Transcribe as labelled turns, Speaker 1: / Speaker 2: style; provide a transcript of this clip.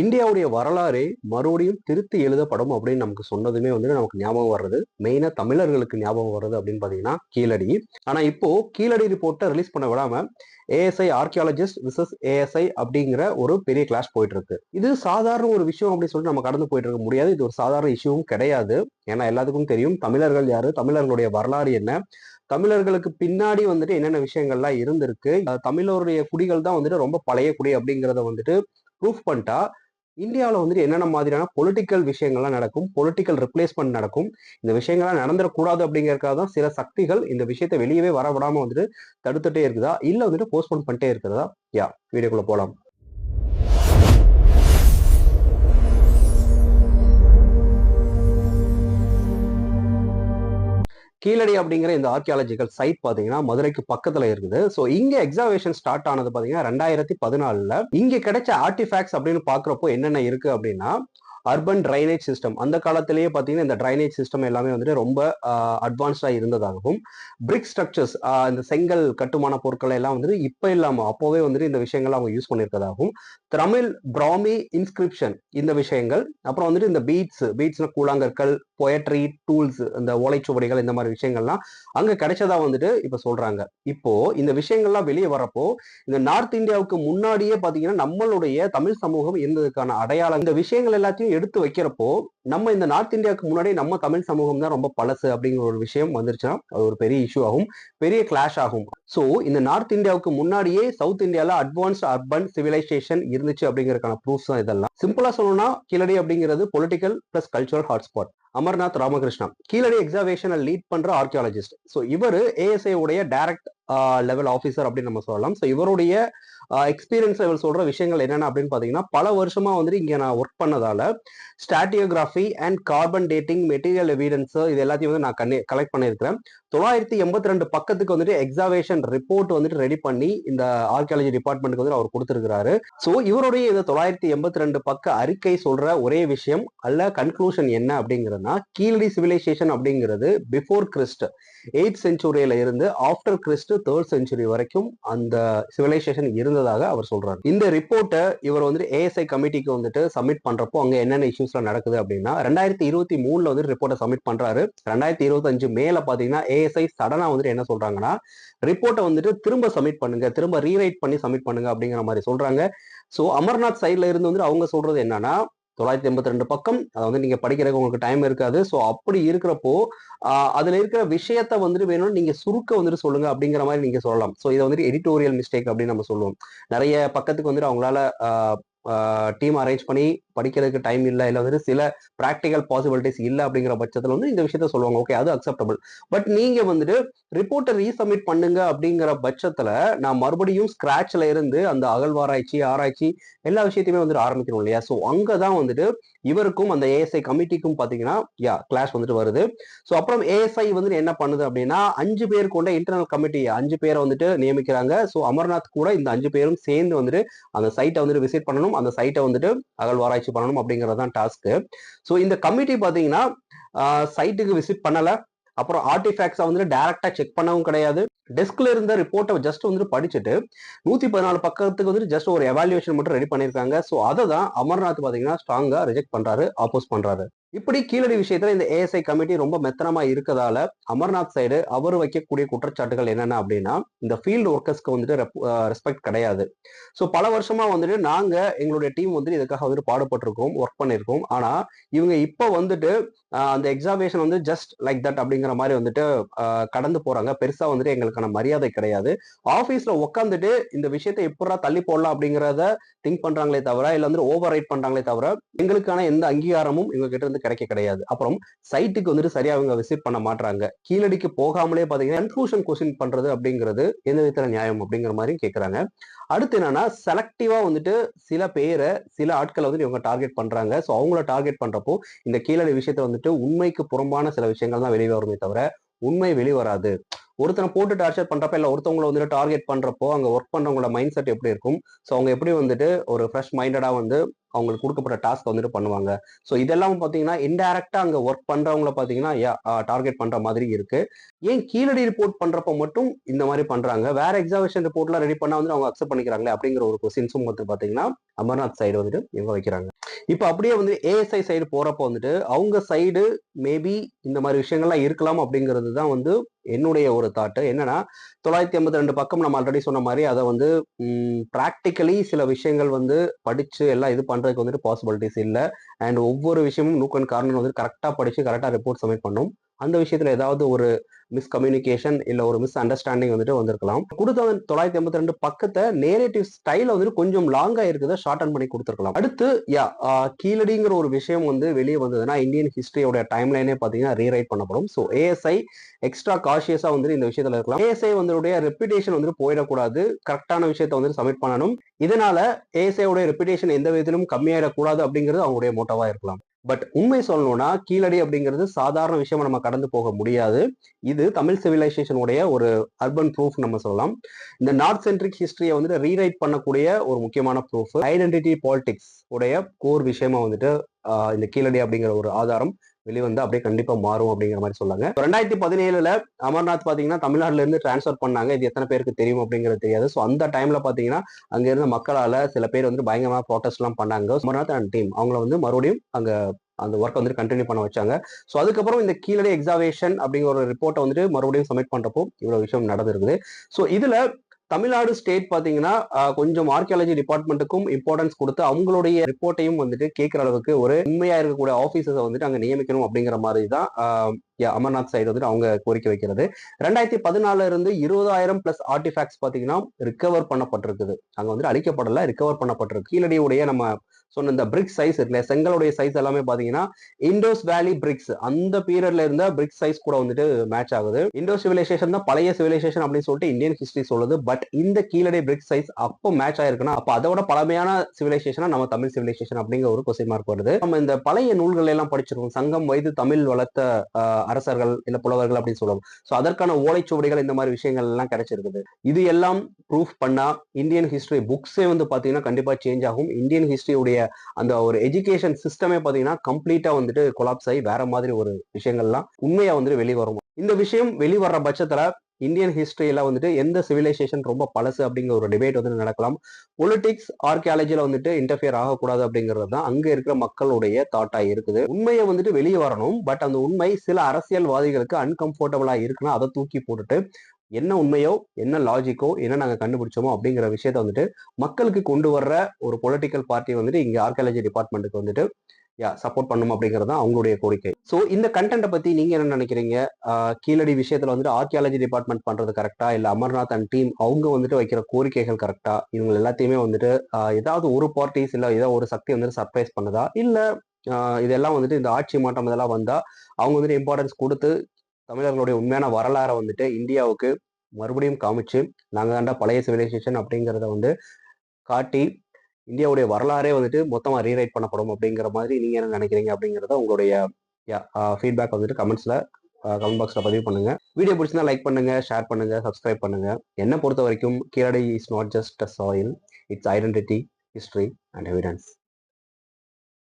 Speaker 1: இந்தியாவுடைய வரலாறே மறுபடியும் திருத்தி எழுதப்படும் அப்படின்னு நமக்கு சொன்னதுமே வந்து நமக்கு ஞாபகம் வர்றது. மெயினா தமிழர்களுக்கு ஞாபகம் வர்றது அப்படின்னு பாத்தீங்கன்னா கீழடி. ஆனா இப்போ கீழடி ரிப்போர்ட்டை ரிலீஸ் பண்ண விடாம ஏஎஸ்ஐ ஆர்கியாலஜிஸ்ட் விசஸ் ஏஎஸ்ஐ அப்படிங்கிற ஒரு பெரிய கிளாஸ் போயிட்டு இருக்கு இது சாதாரண ஒரு விஷயம் அப்படின்னு சொல்லிட்டு நம்ம கடந்து போயிட்டு இருக்க முடியாது. இது ஒரு சாதாரண இஷ்யூவும் கிடையாது. ஏன்னா எல்லாத்துக்கும் தெரியும் தமிழர்கள் யாரு? தமிழர்களுடைய வரலாறு என்ன? தமிழர்களுக்கு பின்னாடி வந்துட்டு என்னென்ன விஷயங்கள்லாம் இருந்திருக்கு? தமிழருடைய குடிகள் தான் வந்துட்டு ரொம்ப பழைய குடி அப்படிங்கிறத வந்துட்டு ப்ரூஃப் பண்ணிட்டா இந்தியாவில் வந்துட்டு என்னென்ன மாதிரியான பொலிட்டிக்கல் விஷயங்கள்லாம் நடக்கும்? பொலிட்டிக்கல் ரிப்ளேஸ்மெண்ட் நடக்கும். இந்த விஷயங்கள்லாம் நடந்துடக்கூடாது அப்படிங்கறதுக்காக தான் சில சக்திகள் இந்த விஷயத்தை வெளியவே வர விடாம வந்துட்டு தடுத்துட்டே இருக்குதா? இல்ல வந்துட்டு போஸ்ட்போன் பண்ணிட்டே இருக்கிறதா யா வீடியோக்குள்ள போகலாம் கீழடி அப்படிங்கிற இந்த ஆர்கியாலஜிக்கல் சைட் பாத்தீங்கன்னா மதுரைக்கு பக்கத்துல இருக்குது. ஸோ இங்க எக்ஸாவேஷன் ஸ்டார்ட் ஆனது பாத்தீங்கன்னா ரெண்டாயிரத்தி பதினாலுல இங்க கிடைச்ச ஆர்டிஃபேக்ட்ஸ் அப்படின்னு பாக்குறப்போ என்னென்ன இருக்கு அப்படின்னா அர்பன் ட்ரைனேஜ் சிஸ்டம். அந்த காலத்திலேயே பார்த்தீங்கன்னா இந்த ட்ரைனேஜ் சிஸ்டம் எல்லாமே வந்துட்டு ரொம்ப அட்வான்ஸ்டாக இருந்ததாகவும் பிரிக் ஸ்ட்ரக்சர்ஸ் இந்த செங்கல் கட்டுமான பொருட்கள் எல்லாம் வந்துட்டு இப்போ இல்லாமல் அப்போவே வந்துட்டு இந்த விஷயங்கள் அவங்க யூஸ் பண்ணியிருக்கதாகவும் தமிழ் பிராமி இன்ஸ்கிரிப்ஷன் இந்த விஷயங்கள் அப்புறம் வந்துட்டு இந்த பீட்ஸ் பீட்ஸ்னா கூழாங்கற்கள் பொயட்ரி டூல்ஸ் இந்த ஓலைச்சுவடிகள் இந்த மாதிரி விஷயங்கள்லாம் அங்கே கிடைச்சதா வந்துட்டு இப்போ சொல்கிறாங்க இப்போ இந்த விஷயங்கள்லாம் வெளியே வரப்போ இந்த நார்த் இந்தியாவுக்கு முன்னாடியே பார்த்தீங்கன்னா நம்மளுடைய தமிழ் சமூகம் இருந்ததுக்கான அடையாளம் இந்த விஷயங்கள் எல்லாத்தையும் எடுத்து வைக்கிறப்போ நம்ம இந்த நார்த் இந்தியாவுக்கு முன்னாடி நம்ம தமிழ் சமூகம் தான் ரொம்ப பழசு அப்படிங்கிற ஒரு விஷயம் வந்துருச்சுன்னா அது ஒரு பெரிய இஷ்யூ ஆகும் பெரிய கிளாஷ் ஆகும். ஸோ இந்த நார்த் இந்தியாவுக்கு முன்னாடியே சவுத் இந்தியால அட்வான்ஸ்ட் அர்பன் சிவிலைசேஷன் இருந்துச்சு அப்படிங்கறதுக்கான ப்ரூஃப்ஸ் தான் இதெல்லாம். சிம்பிளா சொல்லணும்னா கீழடி அப்படிங்கிறது political plus cultural hotspot Amarnath Ramakrishna. Keezhadi எக்ஸாவேஷனை lead பண்ற ஆர்கியாலஜிஸ்ட் ஸோ இவர் ஏஎஸ்ஐ உடைய டைரக்ட் லெவல் ஆஃபீஸர் அப்படின்னு நம்ம சொல்லலாம். ஸோ இவருடைய எக்ஸ்பீரியன்ஸ் லெவல் சொல்ற விஷயங்கள் என்னென்ன அப்படின்னு பார்த்தீங்கன்னா பல வருஷமா வந்துட்டு இங்க நான் work பண்ணதால stratigraphy and carbon dating material evidence இது எல்லாத்தையும் வந்து நான் கண்ணி கலெக்ட் பண்ணியிருக்கிறேன். தொள்ளாயிரத்தி எண்பத்தி ரெண்டு பக்கத்துக்கு வந்துட்டு எக்ஸாவேஷன் ரிப்போர்ட் வந்துட்டு ரெடி பண்ணி இந்த ஆர்கியாலஜி டிபார்ட்மெண்ட்டுக்கு வந்து அவர் கொடுத்துருக்காரு ஸோ இவருடைய இந்த தொள்ளாயிரத்தி எண்பத்தி ரெண்டு பக்க அறிக்கை சொல்ற ஒரே விஷயம் அல்ல கன்க்ளூஷன் என்ன அப்படிங்கிறதுனா கீழடி சிவிலைசேஷன் அப்படிங்கிறது பிஃபோர் கிறிஸ்ட் எயிட் செஞ்சுரியில இருந்து ஆஃப்டர் கிறிஸ்ட் தேர்ட் செஞ்சுரி வரைக்கும் அந்த சிவிலைசேஷன் இருந்ததாக அவர் சொல்றாரு. இந்த ரிப்போர்ட்டை இவர் வந்துட்டு ஏஎஸ்ஐ கமிட்டிக்கு வந்துட்டு சப்மிட் பண்றப்போ அங்க என்னென்ன இஷ்யூஸ்ல நடக்குது அப்படின்னா ரெண்டாயிரத்தி இருபத்தி மூணுல வந்து ரிப்போர்ட்டை சப்மிட் பண்றாரு. ரெண்டாயிரத்தி இருபத்தி அஞ்சு மேல பாத்தீங்கன்னா ஏஎஸ்ஐ சடனா வந்துட்டு என்ன சொல்றாங்கன்னா ரிப்போர்ட்டை வந்துட்டு திரும்ப சப்மிட் பண்ணுங்க திரும்ப ரீரைட் பண்ணி சப்மிட் பண்ணுங்க அப்படிங்கிற மாதிரி சொல்றாங்க. ஸோ அமர்நாத் சைட்ல இருந்து வந்துட்டு அவங்க சொல்றது என்னன்னா தொள்ளாயிரத்தி எண்பத்தி ரெண்டு பக்கம். அதை வந்து நீங்க படிக்கிறதுக்கு உங்களுக்கு டைம் இருக்காது. ஸோ அப்படி இருக்கிறப்போ அதுல இருக்கிற விஷயத்த வந்துட்டு வேணும்னு நீங்க சுருக்க வந்துட்டு சொல்லுங்க அப்படிங்கிற மாதிரி நீங்க சொல்லலாம். ஸோ இதை வந்துட்டு எடிட்டோரியல் மிஸ்டேக் அப்படின்னு நம்ம சொல்லுவோம். நிறைய பக்கத்துக்கு வந்துட்டு அவங்களால டீம் அரேஞ்ச் பண்ணி படிக்கிறதுக்கு டைம் இல்லை இல்லை வந்துட்டு சில ப்ராக்டிக்கல் பாசிபிலிட்டிஸ் இல்லை அப்படிங்கிற பட்சத்தில் வந்து இந்த விஷயத்த சொல்லுவாங்க. ஓகே அது அக்செப்டபிள் பட் நீங்கள் வந்துட்டு ரிப்போர்ட்டை ரீசப்மிட் பண்ணுங்க அப்படிங்கிற பட்சத்தில் நான் மறுபடியும் ஸ்க்ராட்சில் இருந்து அந்த அகழ்வாராய்ச்சி ஆராய்ச்சி எல்லா விஷயத்தையுமே வந்துட்டு ஆரம்பிக்கணும் இல்லையா? ஸோ அங்கே தான் வந்துட்டு இவருக்கும் அந்த ஏஎஸ்ஐ கமிட்டிக்கும் பார்த்தீங்கன்னா யா கிளாஷ் வந்துட்டு வருது. ஸோ அப்புறம் ஏஎஸ்ஐ வந்துட்டு என்ன பண்ணுது அப்படின்னா அஞ்சு பேர் கொண்ட இன்டர்னல் கமிட்டி அஞ்சு பேரை வந்துட்டு நியமிக்கிறாங்க. ஸோ அமர்நாத் கூட இந்த அஞ்சு பேரும் சேர்ந்து வந்துட்டு அந்த சைட்டை வந்துட்டு விசிட் பண்ணணும். அந்த சைட்டை வந்துட்டு அகழ்வாராய்ச்சி பண்ணணும் அப்படிங்கிறது தான் டாஸ்க்கு ஸோ இந்த கமிட்டி பாத்தீங்கன்னா சைட்டுக்கு விசிட் பண்ணல. அப்புறம் ஆர்டிஃபேக்ட்ஸை வந்துட்டு டேரெக்டாக செக் பண்ணவும் கிடையாது. டெஸ்க்ல இருந்த ரிப்போர்ட்டை ஜஸ்ட் வந்துட்டு படிச்சுட்டு நூத்தி பதினாலு பக்கத்துக்கு வந்துட்டு ஜஸ்ட் ஒரு எவாலுவேஷன் மட்டும் ரெடி பண்ணியிருக்காங்க. ஸோ அதை தான் அமர்நாத் பாத்தீங்கன்னா ஸ்ட்ராங்கா ரிஜெக்ட் பண்றாரு ஆப்போஸ் பண்றாரு. இப்படி கீழடி விஷயத்துல இந்த ஏஎஸ்ஐ கமிட்டி ரொம்ப மெத்தனமா இருக்கதால அமர்நாத் சைடு அவர் வைக்கக்கூடிய குற்றச்சாட்டுகள் என்னென்ன அப்படின்னா இந்த ஃபீல்டு ஒர்க்கர்ஸ்க்கு வந்துட்டு ரெஸ்பெக்ட் கிடையாது. ஸோ பல வருஷமா வந்துட்டு நாங்க எங்களுடைய டீம் வந்துட்டு இதுக்காக வந்துட்டு பாடுபட்டிருக்கோம் ஒர்க் பண்ணியிருக்கோம் ஆனா இவங்க இப்போ வந்துட்டு அந்த எக்ஸாமினேஷன் வந்து ஜஸ்ட் லைக் தட் அப்படிங்கிற மாதிரி வந்துட்டு கடந்து போறாங்க. பெருசா வந்துட்டு எங்களுக்கான மரியாதை கிடையாது. ஆஃபீஸ்ல உட்காந்துட்டு இந்த விஷயத்தை எப்படா தள்ளி போடலாம் அப்படிங்கிறத திங்க் பண்றாங்களே தவிர இல்ல வந்துட்டு ஓவர் ரைட் பண்றாங்களே தவிர எங்களுக்கான எந்த அங்கீகாரமும் இவங்க கிட்ட இருந்து கிடைக்க கிடையாது. அப்புறம் சைட்டுக்கு வந்துட்டு சரியா அவங்க விசிட் பண்ண மாட்டாங்க கீழடிக்கு போகாமலே பாத்தீங்கன்னா கன்க்ளூஷன் கொஸ்டின் பண்றது அப்படிங்கிறது எந்த விதத்துல நியாயம் அப்படிங்கிற மாதிரி கேட்கறாங்க அடுத்து என்னன்னா செலக்டிவா வந்துட்டு சில பேரை சில ஆட்களை வந்துட்டு இவங்க டார்கெட் பண்றாங்க. ஸோ அவங்கள டார்கெட் பண்றப்போ இந்த கீழடி விஷயத்த வந்துட்டு உண்மைக்கு புறம்பான சில விஷயங்கள் தான் வெளியே வருமே தவிர உண்மை வெளிவராது ஒருத்தனை போட்டு டார்ச்சர் பண்றப்ப இல்ல ஒருத்தவங்களை வந்துட்டு டார்கெட் பண்றப்போ அங்க ஒர்க் பண்றவங்களோட மைண்ட் செட் எப்படி இருக்கும்? ஸோ அவங்க எப்படி வந்துட்டு ஒரு ஃப்ரெஷ் மைண்டடா வந்து அவங்களுக்கு கொடுக்கப்பட்ட டாஸ்க் வந்துட்டு பண்ணுவாங்க. ஸோ இதெல்லாம் பார்த்தீங்கன்னா இன்டைரக்டா அங்க ஒர்க் பண்றவங்கள பார்த்தீங்கன்னா டார்கெட் பண்ற மாதிரி இருக்கு. ஏன் கீழடி ரிப்போர்ட் பண்றப்ப மட்டும் இந்த மாதிரி பண்றாங்க? வேற எக்ஸாமினேஷன் ரிப்போர்ட்லாம் ரெடி பண்ணா வந்து அவங்க அக்செப்ட் பண்ணிக்கிறாங்களே அப்படிங்கிற ஒரு கொஸ்டின்ஸும் வந்து பாத்தீங்கன்னா அமர்நாத் சைடு வந்துட்டு இவங்க வைக்கிறாங்க. இப்போ அப்படியே வந்து ஏஎஸ்ஐ சைடு போறப்ப வந்துட்டு அவங்க சைடு மேபி இந்த மாதிரி விஷயங்கள்லாம் இருக்கலாம் அப்படிங்கிறது தான் வந்து என்னுடைய ஒரு தாட்டு என்னன்னா தொள்ளாயிரத்தி ஐம்பத்தி ரெண்டு பக்கம் நம்ம ஆல்ரெடி சொன்ன மாதிரி அதை வந்து ப்ராக்டிக்கலி சில விஷயங்கள் வந்து படிச்சு எல்லாம் இது பண்ணுறதுக்கு வந்துட்டு பாசிபிலிட்டிஸ் இல்லை. அண்ட் ஒவ்வொரு விஷயமும் நூக்கன் கார்னர் வந்து கரெக்டாக படிச்சு கரெக்டாக ரிப்போர்ட் சப்மிட் பண்ணும். அந்த விஷயத்துல ஏதாவது ஒரு மிஸ்கம்யூனிகேஷன் இல்ல ஒரு மிஸ் அண்டர்ஸ்டாண்டிங் வந்துட்டு வந்திருக்கலாம். கொடுத்த தொள்ளாயிரத்தி எண்பத்தி ரெண்டு பக்கத்தை நேரேட்டிவ் ஸ்டைல வந்துட்டு கொஞ்சம் லாங்கா இருக்குதை ஷார்ட் அன் பண்ணி கொடுத்துருக்கலாம். அடுத்து யா கீழடிங்கிற ஒரு விஷயம் வந்து வெளியே வந்ததுன்னா இந்தியன் ஹிஸ்டரியோட டைம் லைனே பாத்தீங்கன்னா ரீரைட் பண்ணப்படும் ஸோ ஏஎஸ்ஐ எக்ஸ்ட்ரா காஷியஸா வந்துட்டு இந்த விஷயத்துல இருக்கலாம். ஏஎஸ்ஐ வந்து ரெப்புடேஷன் வந்துட்டு போயிடக்கூடாது. கரெக்டான விஷயத்த வந்து சப்மிட் பண்ணணும். இதனால ஏஎஸ்ஐ உடைய ரெப்புடேஷன் எந்த விதத்திலும் கம்மியாயிடக்கூடாது அப்படிங்கிறது அவங்களுடைய மோட்டவா இருக்கலாம். பட் உண்மை சொல்லணும்னா கீழடி அப்படிங்கிறது சாதாரண விஷயமா நம்ம கடந்து போக முடியாது. இது தமிழ் சிவிலைசேஷனுடைய ஒரு அர்பன் ப்ரூஃப் நம்ம சொல்லலாம். இந்த நார்த் சென்ட்ரிக் ஹிஸ்டரியை வந்துட்டு ரீரைட் பண்ணக்கூடிய ஒரு முக்கியமான ப்ரூஃப் ஐடென்டிட்டி பாலிடிக்ஸ் உடைய கோர் விஷயமா வந்துட்டு இந்த கீழடி அப்படிங்கிற ஒரு ஆதாரம் வெளிவந்து அப்படியே கண்டிப்பா மாறும் அப்படிங்கிற மாதிரி சொல்லாங்க ரெண்டாயிரத்தி பதினேழுல அமர்நாத் பாத்தீங்கன்னா தமிழ்நாட்டுல இருந்து டிரான்ஸ்ஃபர் பண்ணாங்க. இது எத்தனை பேருக்கு தெரியும் அப்படிங்கிறது தெரியாது. ஸோ அந்த டைம்ல பாத்தீங்கன்னா அங்க இருந்த மக்களால சில பேர் வந்து பயங்கரமா ப்ரோட்டஸ்ட் எல்லாம் பண்ணாங்க. அமர்நாத் அண்ட் டீம் அவங்கள வந்து மறுபடியும் அங்க அந்த ஒர்க் வந்து கண்டினியூ பண்ண வச்சாங்க. ஸோ அதுக்கப்புறம் இந்த கீழடி எக்ஸாவேஷன் அப்படிங்கிற ஒரு ரிப்போர்ட்டை வந்துட்டு மறுபடியும் சப்மிட் பண்றப்போ இவ்வளவு விஷயம் நடந்திருக்குது. ஸோ இதுல தமிழ்நாடு ஸ்டேட் பாத்தீங்கன்னா கொஞ்சம் ஆர்கியாலஜி டிபார்ட்மெண்ட்டுக்கும் இம்பார்ட்டன்ஸ் கொடுத்து அவங்களுடைய ரிப்போர்ட்டையும் வந்துட்டு கேட்கிற அளவுக்கு ஒரு உண்மையா இருக்கக்கூடிய ஆஃபீஸர்ஸை வந்துட்டு அங்க நியமிக்கணும் அப்படிங்கிற மாதிரி தான் அமர்நாத் சைடு வந்துட்டு அவங்க கோரிக்கை வைக்கிறது. ரெண்டாயிரத்தி பதினாலுல இருந்து இருபதாயிரம் பிளஸ் ஆர்டிஃபேக்ட்ஸ் பாத்தீங்கன்னா ரிகவர் பண்ணப்பட்டிருக்குது. அங்க வந்துட்டு அழிக்கப்படல ரிகவர் பண்ணப்பட்டிருக்கு. கீழடியுடைய நம்ம சொன்ன இந்த பிரிக் சைஸ் இருக்குல்ல செங்கலுடைய சைஸ் எல்லாமே பாத்தீங்கன்னா இண்டோஸ் வேலி பிரிக்ஸ் அந்த பீரியட்ல இருந்த பிரிக் சைஸ் கூட வந்துட்டு மேட்ச் ஆகுது. இண்டோ சிவிலைசேஷன் தான் பழைய சிவிலைசேஷன் அப்படின்னு சொல்லிட்டு இந்தியன் ஹிஸ்டரி சொல்லுது. பட் இந்த கீழடி பிரிக் சைஸ் அப்போ மேட்ச் ஆயிருக்குன்னா அப்ப அதோட பழமையான சிவிலைசேஷனா நம்ம தமிழ் சிவிலைசேஷன் அப்படிங்கிற ஒரு கொஸ்டின் மார்க் வருது. நம்ம இந்த பழைய நூல்கள் எல்லாம் படிச்சிருக்கோம். சங்கம் வைத்து தமிழ் வளர்த்த அரசர்கள் இல்ல புலவர்கள் அப்படின்னு சொல்லுவோம். ஸோ அதற்கான ஓலைச்சுவடிகள் இந்த மாதிரி விஷயங்கள் எல்லாம் கிடைச்சிருக்குது. இது எல்லாம் ப்ரூஃப் பண்ணா இந்தியன் ஹிஸ்டரி புக்ஸே வந்து பாத்தீங்கன்னா கண்டிப்பா சேஞ்ச் ஆகும். இந்தியன் ஹிஸ்டரியுடைய அந்த ஒரு எஜுகேஷன் சிஸ்டமே பாத்தீங்கன்னா கம்ப்ளீட்டா வந்துட்டு கொலாப்ஸ் ஆகி வேற மாதிரி ஒரு விஷயங்கள்லாம் உண்மையா வந்துட்டு வெளிவரும். இந்த விஷயம் வெளிவர்ற பட்சத்துல இந்தியன் ஹிஸ்டரியில வந்துட்டு எந்த சிவிலைசேஷன் ரொம்ப பழசு அப்படிங்கிற ஒரு டிபேட் வந்து நடக்கலாம். பொலிட்டிக்ஸ் ஆர்கியாலஜியில் வந்துட்டு இன்டர்ஃபியர் ஆகக்கூடாது அப்படிங்கிறது தான் அங்கே இருக்கிற மக்களுடைய தாட்டாக இருக்குது. உண்மையை வந்துட்டு வெளியே வரணும். பட் அந்த உண்மை சில அரசியல்வாதிகளுக்கு அன்கம்ஃபர்டபுளாக இருக்குன்னா அதை தூக்கி போட்டுட்டு என்ன உண்மையோ என்ன லாஜிக்கோ என்ன நாங்கள் கண்டுபிடிச்சோமோ அப்படிங்கிற விஷயத்த வந்துட்டு மக்களுக்கு கொண்டு வர்ற ஒரு பொலிட்டிக்கல் பார்ட்டி வந்துட்டு இங்கே ஆர்கியாலஜி டிபார்ட்மெண்ட்டுக்கு வந்துட்டு யா சப்போர்ட் பண்ணும் அப்படிங்கிறது தான் அவங்களுடைய கோரிக்கை. ஸோ இந்த கண்டென்ட்டை பற்றி நீங்கள் என்ன நினைக்கிறீங்க? கீழடி விஷயத்தில் வந்துட்டு ஆர்கியாலஜி டிபார்ட்மெண்ட் பண்ணுறது கரெக்டா இல்லை அமர்நாத் அண்ட் டீம் அவங்க வந்துட்டு வைக்கிற கோரிக்கைகள் கரெக்டா இவங்க எல்லாத்தையுமே வந்துட்டு ஏதாவது ஒரு பார்ட்டிஸ் இல்லை ஏதாவது ஒரு சக்தி வந்துட்டு சர்ப்ரைஸ் பண்ணுதா? இல்லை இதெல்லாம் வந்துட்டு இந்த ஆட்சி மாற்றம் இதெல்லாம் வந்தால் அவங்க வந்துட்டு இம்பார்ட்டன்ஸ் கொடுத்து தமிழர்களுடைய உண்மையான வரலாறை வந்துட்டு இந்தியாவுக்கு மறுபடியும் காமிச்சு நாங்கள் தாண்டா பழைய சிவிலைசேஷன் அப்படிங்கிறத வந்து காட்டி இந்தியாவுடைய வரலாறே வந்துட்டு மொத்தமா ரீரைட் பண்ணப்படும் அப்படிங்கிற மாதிரி நீங்க என்ன நினைக்கிறீங்க அப்படிங்கிறத உங்களுடைய ஃபீட்பேக் வந்துட்டு கமெண்ட்ஸ்ல கமெண்ட் பாக்ஸ்ல பதிவு பண்ணுங்க. வீடியோ பிடிச்சிருந்தா லைக் பண்ணுங்க ஷேர் பண்ணுங்க சப்ஸ்கிரைப் பண்ணுங்க. என்ன பொறுத்த வரைக்கும் Keezhadi is not just a soil it's identity history and evidence